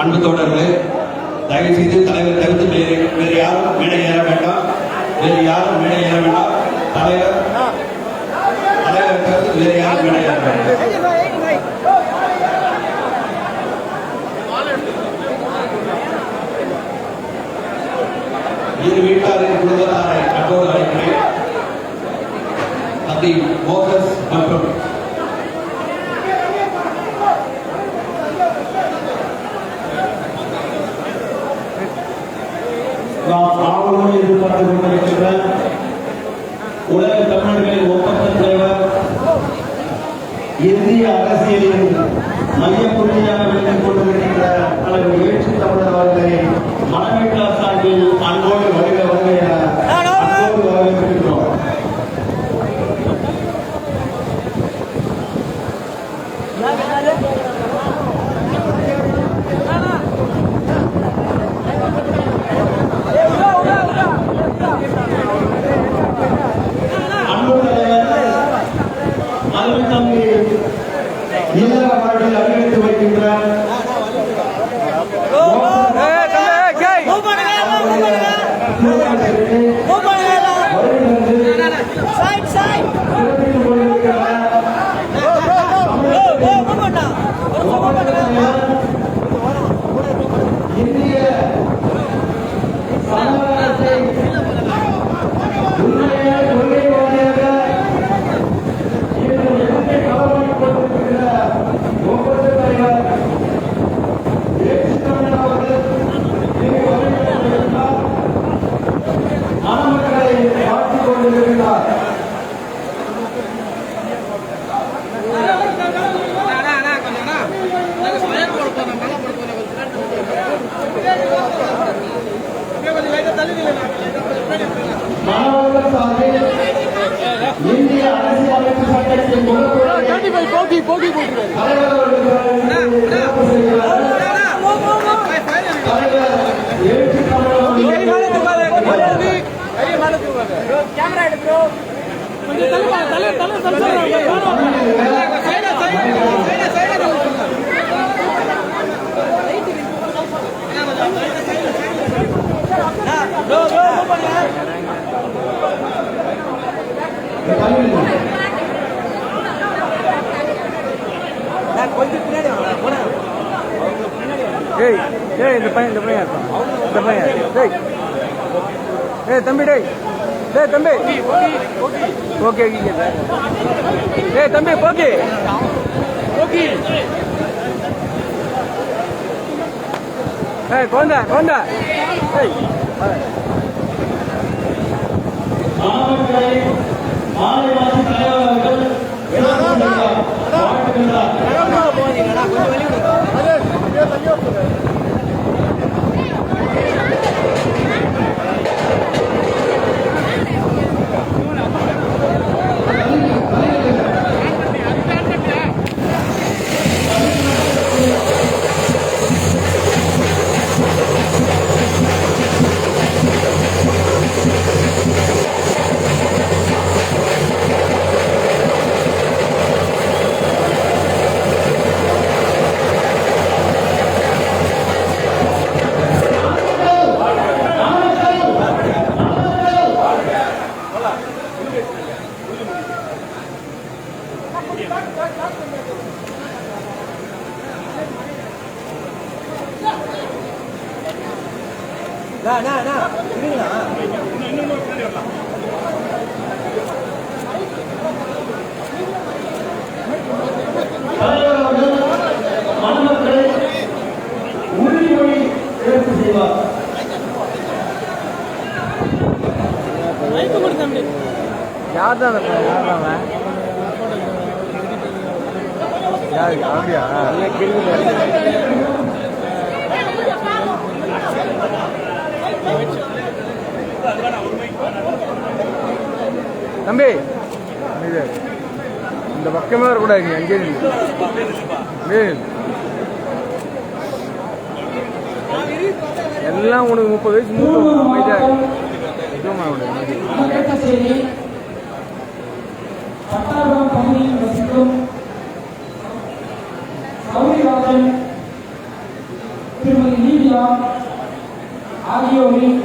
அன்பு தோழர்களே தயவுசெய்து தலைவர் தவிர்த்து வேறு யாரும் மேடை ஏற வேண்டாம். வேறு யாரும் மேடை ஏற வேண்டாம். தலைவர் தலைவர் தவிர்த்து வேறு யாரும் மேடை ஏற வேண்டாம். இரு வீட்டாரின் குடும்பத்தாரை கட்டோடு அழைக்கிறேன். தந்தை மோகஸ் மற்றும் நடந்து கொண்டிருக்கின்ற உலக தமிழர்களின் ஒப்பந்த தலைவர் இந்திய அரசியலின் மையப்புள்ளியாக விளங்கிக் கொண்டிருக்கின்ற தலைவர் எழுச்சி தமிழர் அவர்களை மனமில்லா சார்பில் அன்போடு டேய் டேய் இந்த பையன் இந்த பையன் இந்த பையன் டேய் ஏய் தம்பி டேய் டேய் தம்பி ஓகே ஓகே ஏய் தம்பி போக்கி ஓகே ஏய் கொண்டா கொண்டா ஏய் மாணவர்களை மாலை வாசி தலைவர் அப்படியா தம்பி இது இந்த பக்கமே வரக்கூடாது நில்லு. எல்லாம் உனக்கு முப்பது வயசு மூத்த அமைதியா இருக்கு. இதுவும் அவனுடைய பகுதியில் வசிக்கும் சௌரிராஜன் திருமதி நீதியா ஆகியோரின்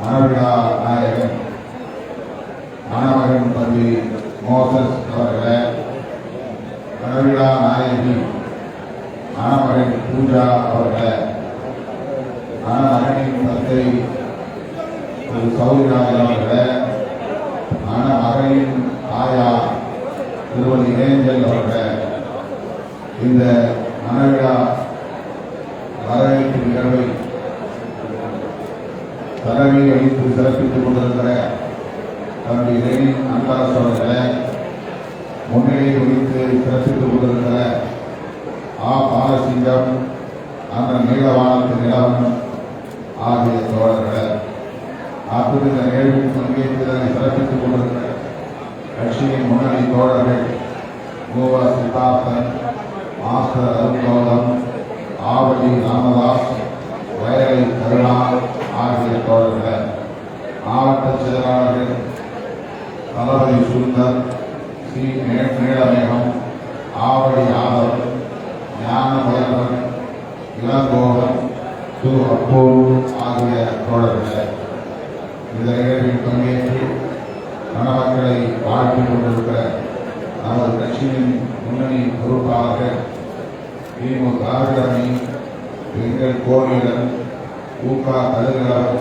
மனவிழா நாயகன் மணமகன் தம்பி மோசஸ் அவர்களே மனவிழா நாயகி மணமகன் பூஜா அவர்களே மணமகனின் தந்தை ஒரு சௌரிராஜன் அவர்களே மணமகனின் ஆயா திருவள்ளி ஏஞ்சல் அவர்களே இந்த மனவிழா வரவேற்பு நிகழ்வை தலைமை வைத்து சிறப்பித்துக் கொண்டிருக்கிற தம்பி லெனின் அன்பரசு அவர்களே முன்னிலை குறித்து சிறப்பித்துக் கொண்டிருக்கிற ஆ சிங்கம் அந்த நீலவானத்து நிலவன் ஆகிய தோழர்களே அப்படி இந்த நிகழ்வில் பங்கேற்று சிறப்பித்துக் கொண்டிருக்கிற கட்சியின் முன்னணி தோழர்கள் கோவா சித்தார்த்தன் மாஸ்டர் அருங்கோலம் ஆவடி ராமதாஸ் வயலை கருணா ஆகிய தோழர்கள் மாவட்ட செயலாளர்கள் தளபதி சுந்தர் சி. நே- நீலமேகம் ஆவடி ஞான ஞானமுதல்வன் இளங்கோவன் து அப்போல் ஆகிய தோழர்களை இந்த நிகழ்வில் பங்கேற்று மணமக்களை வாழ்த்து கொண்டிருக்கிற நமது கட்சியின் முன்னணி பொறுப்பாளர்கள் திமுக அணி எங்கள் கோவிலன் ஊகா கதிரவன்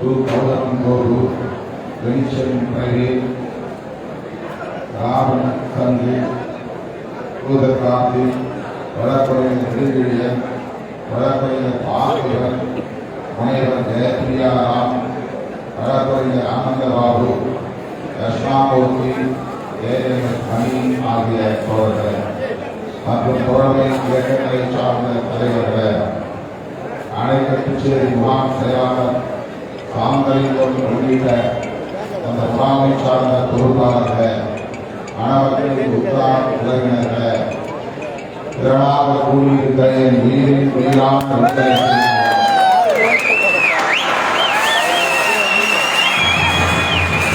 து கௌதமன் கோரு வெளிச்சம் பிரவீன் ராமன் தங்கு பூதகாந்தி வழக்குறையில் நெடுஞ்செழியன் வழக்குறையில் பார்வன் முனைவர் ஜெயபிரியாராம் வழக்குறையில் ஆனந்தபாபு தர்ஷாமூர்த்தி ஏஎம்எஸ் மணி ஆகிய தோழர்கள் மற்றும் தோழமை இயக்கங்களை சார்ந்த தலைவர்கள் அணைக்கட்டுச்சேரி முகாம் செயலாளர் சாந்தலிங்கம் உள்ளிட்ட அந்த முகாமை சார்ந்த பொறுப்பாளர்கள் மணவர்களின் உத்தார் உறவினர்கள் திரளாக கூடியிருந்த என் உயிரின் உயிரான விடுதலைக்கு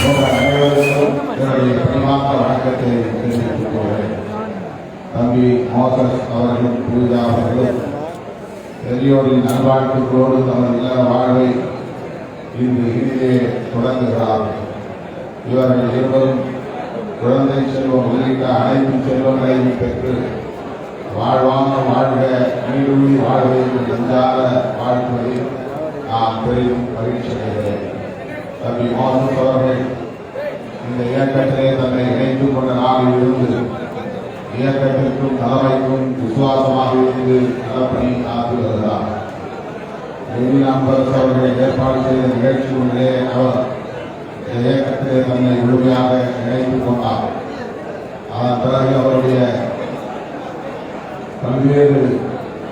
உங்கள் அனைவருக்கும் என்னுடைய பணிவார்ந்த வணக்கத்தை தெரிவித்துக் கொள்கிறேன் தம்பி மோசஸ் அவர்களும் பூஜா அவர்களும் பெரியோரின் நல்வாழ்த்துக்களோடு தமது இல்லற வாழ்வை இன்று இனிதே தொடங்குகிறார்கள் இவர்கள் இருவரும் குழந்தை செல்வம் உள்ளிட்ட அனைத்து செல்வங்களையும் பெற்று வாழ்வான வாழ்க நீடுமி வாழ்க என்று நெஞ்சார வாழ்த்துவதில் நான் பெரிதும் மகிழ்ச்சி அடைகிறேன் தம்பி மோசஸ் அவர்கள் இந்த இயக்கத்திலே தன்னை இணைத்துக் கொண்ட நாளில் இருந்து இயக்கத்திற்கும் தலைமைக்கும் விசுவாசமாக இருந்து நலப்பணி ஆற்றி வருகிறார். அம்பரசு அவர்களை ஏற்பாடு செய்த நிகழ்ச்சி ஒன்றிலே அவர் இந்த இயக்கத்திலே தன்னை முழுமையாக இணைத்துக் கொண்டார். அதன் பிறகு அவருடைய பல்வேறு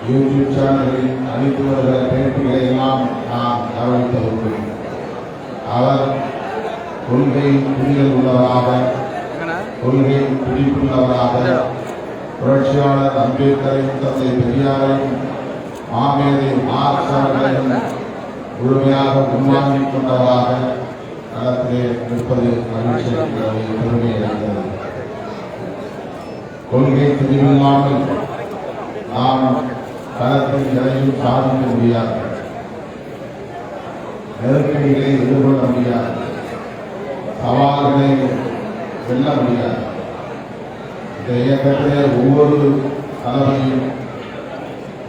யூடியூப் சேனலில் அளித்து வருகிற பேட்டிகளை எல்லாம் நான் கவனித்ததுண்டு அவர் கொள்கையின் புரிதல் உள்ளவராக கொள்கையின் பிடிப்புள்ளவராக புரட்சியாளர் அம்பேத்கரையும் தந்தை பெரியாரையும் மாமேதை மார்க்ஸ் அவர்களையும் முழுமையாக முன்வாங்கிக் கொண்டவராக களத்திலே நிற்பது மகிழ்ச்சி அளிக்கிறது, பெருமை அளிக்கிறது கொள்கை தெளிவில்லாமல் நாம் களத்தில் எதையும் சாதிக்க முடியாது. நெருக்கடிகளை எதிர்கொள்ள முடியாது. சவால்களை வெல்ல முடியாது. இந்த இயக்கத்திலே ஒவ்வொரு தலைமையும்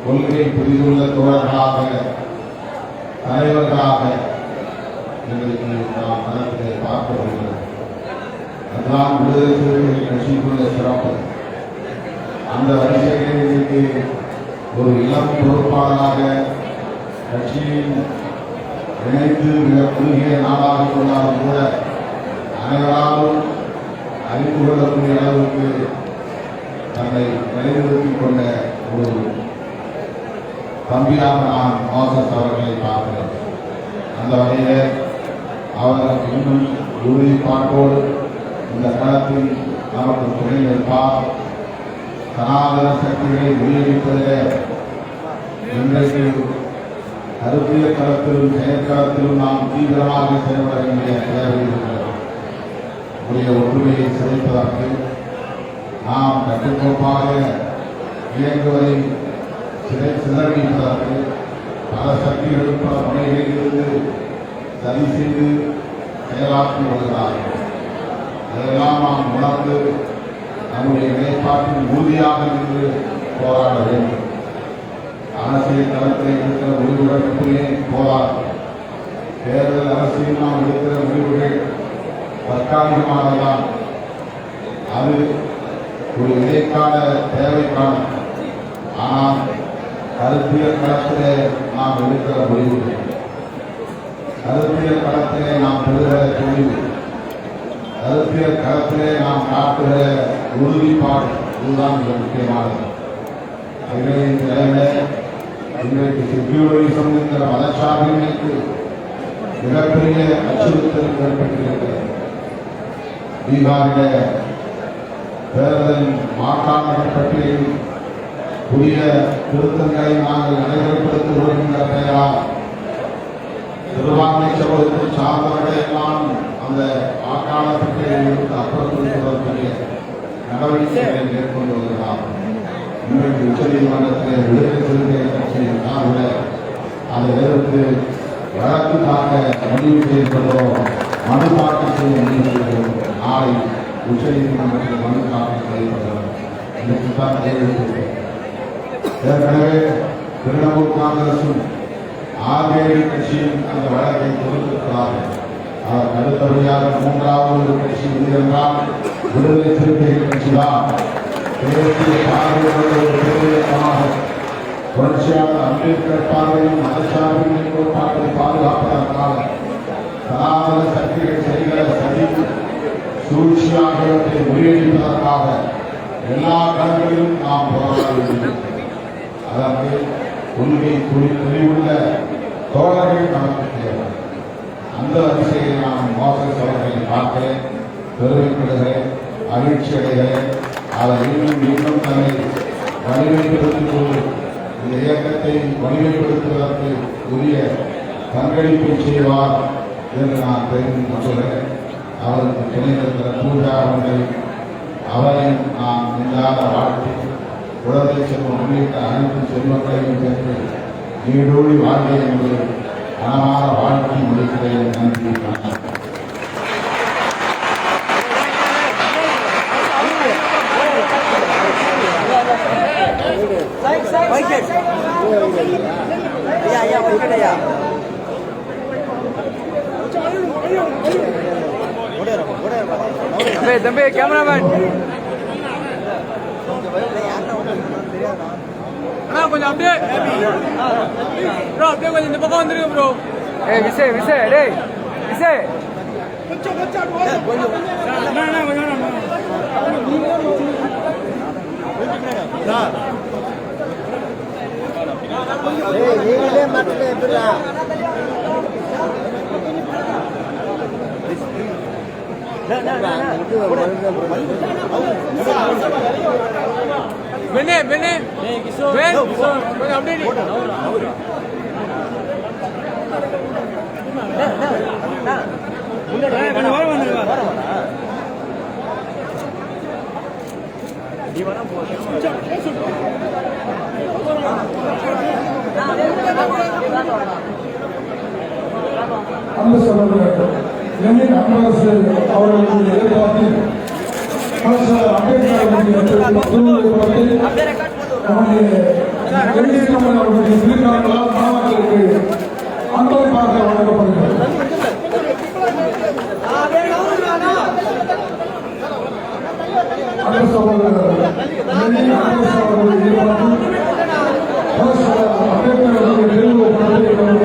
கொள்கை புரிந்துள்ள தோழர்களாக தலைவர்களாக எங்களுக்கு நாம் களத்திலே பார்க்க வருகிறோம் அதுதான் விடுதலை சிறுத்தைகள் கட்சிக்குள்ள சிறப்பு. அந்த வரிசையிலே இன்றைக்கு ஒரு இளம் பொறுப்பாளராக கட்சியின் இணைந்து மிக குறுகிய நாளாக கொண்டாலும் கூட அனைவராலும் அறிந்து கொள்ளக்கூடிய அளவுக்கு தன்னை நிலைநிறுத்திக் கொண்ட ஒரு தம்பியாக நான் மோசஸ் அவர்களை பார்க்கிறேன். அந்த வகையில் அவர் இன்னும் உறுதிப்பாட்டோடு இந்த களத்தில் நமக்கு துணை நிற்பார். சனாதன சக்திகளை முறியடிப்பதிலே இன்றைக்கு கருத்தியல் களத்திலும் செயற்களத்திலும் நாம் தீவிரமாக செயல்பட வேண்டிய தேவை இருக்கிறது உடைய ஒற்றுமையை சிதைப்பதற்கு நாம் கட்டுக்கோப்பாக இயங்குவதை சிதை சிதறடிப்பதற்கு பல சக்திகளும் பல முறைகளிலிருந்து சரி செய்து செயலாற்றி வருகிறார்கள். இதெல்லாம் நாம் உணர்ந்து நம்முடைய நிலைப்பாட்டில் உறுதியாக நின்று போராட வேண்டும். அரசியல் தளத்தில் இருக்கிற முடிவுகளுக்குள்ளே போராட தேர்தல் அரசியல் நாம் எடுக்கிற முடிவுகள் தற்காலிகமானதான் அது ஒரு இடைக்கால தேவைக்கான ஆனால் கருத்தியல் களத்திலே நாம் எடுக்கிற முடிவுகள். கருத்தியல் களத்திலே நாம் பெறுகிற துணிவு கருத்திய கருத்திலே நாம் காட்டுகிற உறுதிப்பாடு இதுதான் மிக முக்கியமானது. இன்றைய நிலையிலே இன்றைக்கு செக்யூரிசம் என்கிற மதச்சார்பின்மைக்கு மிகப்பெரிய அச்சுறுத்தல் ஏற்பட்டிருக்கிறது. பீகாரிலே தேர்தலின் வாக்காளர் பட்டியலில் புதிய திருத்தங்களை நாங்கள் நடைமுறைப்படுத்துகிறோம் என்ற பெயரால் சிறுபான்மை சமூகத்தை சார்ந்தவர்களை எல்லாம் அந்த வாக்காளர் பட்டியலில் இருந்து அப்புறப்படுத்துவதற்குரிய நடவடிக்கைகளை மேற்கொண்டு வருகிறார். இன்றைக்கு உச்சநீதிமன்றத்திலே விடுதலை சிறுத்தைகள் கட்சியின் சார்பில் அதை எதிர்த்து வழக்கு தாக்க முடிவு செய்யப்பட்டோம். மனு தாக்கல் செய்ய முடிவு செய்கிறோம் நாளை உச்சநீதிமன்றத்தில் மனு தாக்கல் செய்யப்படுகிறோம் இன்றைக்கு தான் கையெழுத்து ஏற்கனவே திரிணாமுல் காங்கிரசும் ஆர்ஜேடி கட்சியும் அந்த வழக்கை கொடுத்திருக்கிறார்கள் அடுத்தபடியாக மூன்றாவது ஒரு கட்சி இது என்றால் விடுதலை சிறுத்தைகள் கட்சிதான் தேசிய பார்வையுள்ள ஒரு பெருமிதமாக புரட்சியாளர் அம்பேத்கர் பார்வையும் மதச்சார்பின் கோட்பாட்டை பாதுகாப்பதற்காக சனாதன சக்திகள் செய்கிற சதி சூழ்ச்சி ஆகியவற்றை முறியடிப்பதற்காக எல்லா களங்களிலும் நாம் போராட வேண்டும். அதற்கு கொள்கை துணி துணிவுள்ள தோழர்கள் நமக்கு தேவை. அந்த வரிசையை நான் மோசடி அவர்களை பார்க்கிறேன் பெருமைப்படுகிறேன் மகிழ்ச்சி அடைகிறேன் அதை இன்னும் இன்னும் தன்னை வலிமைப்படுத்திக் இந்த இயக்கத்தை வலிமைப்படுத்துவதற்கு உரிய பங்களிப்பை செய்வார் என்று நான் தெரிந்து கொள்கிறேன் அவருக்கு துணை இருக்கிற பூஜா அவர்களை அவரையும் நான் இல்லாத வாழ்க்கை குழந்தை செல்வம் உள்ளிட்ட அனைத்து செல்வங்களையும் பெற்று நீடோடி வாழ்க்கை என்பது மனமாற வாழ்க்கை முடிக்கிறேன் நன்றி வணக்கம் தம்பி தம்பி கேமராமேன் அண்ணா கொஞ்சம் அப்படியே ப்ரோ அப்படியே கொஞ்சம் இந்த பக்கம் வந்துருங்க ப்ரோ ஏய் விசய் விசய் டேய் விசய் நீங்களே மட்டும் எப்படிடா இது அப்படியே நில்லு. அன்பு சகோதரர்கள் அவர்களுடைய எதிர்பார்ப்பில் புரட்சியாளர் அம்பேத்கர் அவர்களுடைய திருவுருவப் படத்தில் நம்முடைய வெளியேற்றவர் அவர்களுடைய திருக்காரங்களால் மாணவர்களுக்கு அன்பளிப்பாக வழங்கப்படுகிறது அடுத்த சகோதரர் அம்பேத்கர்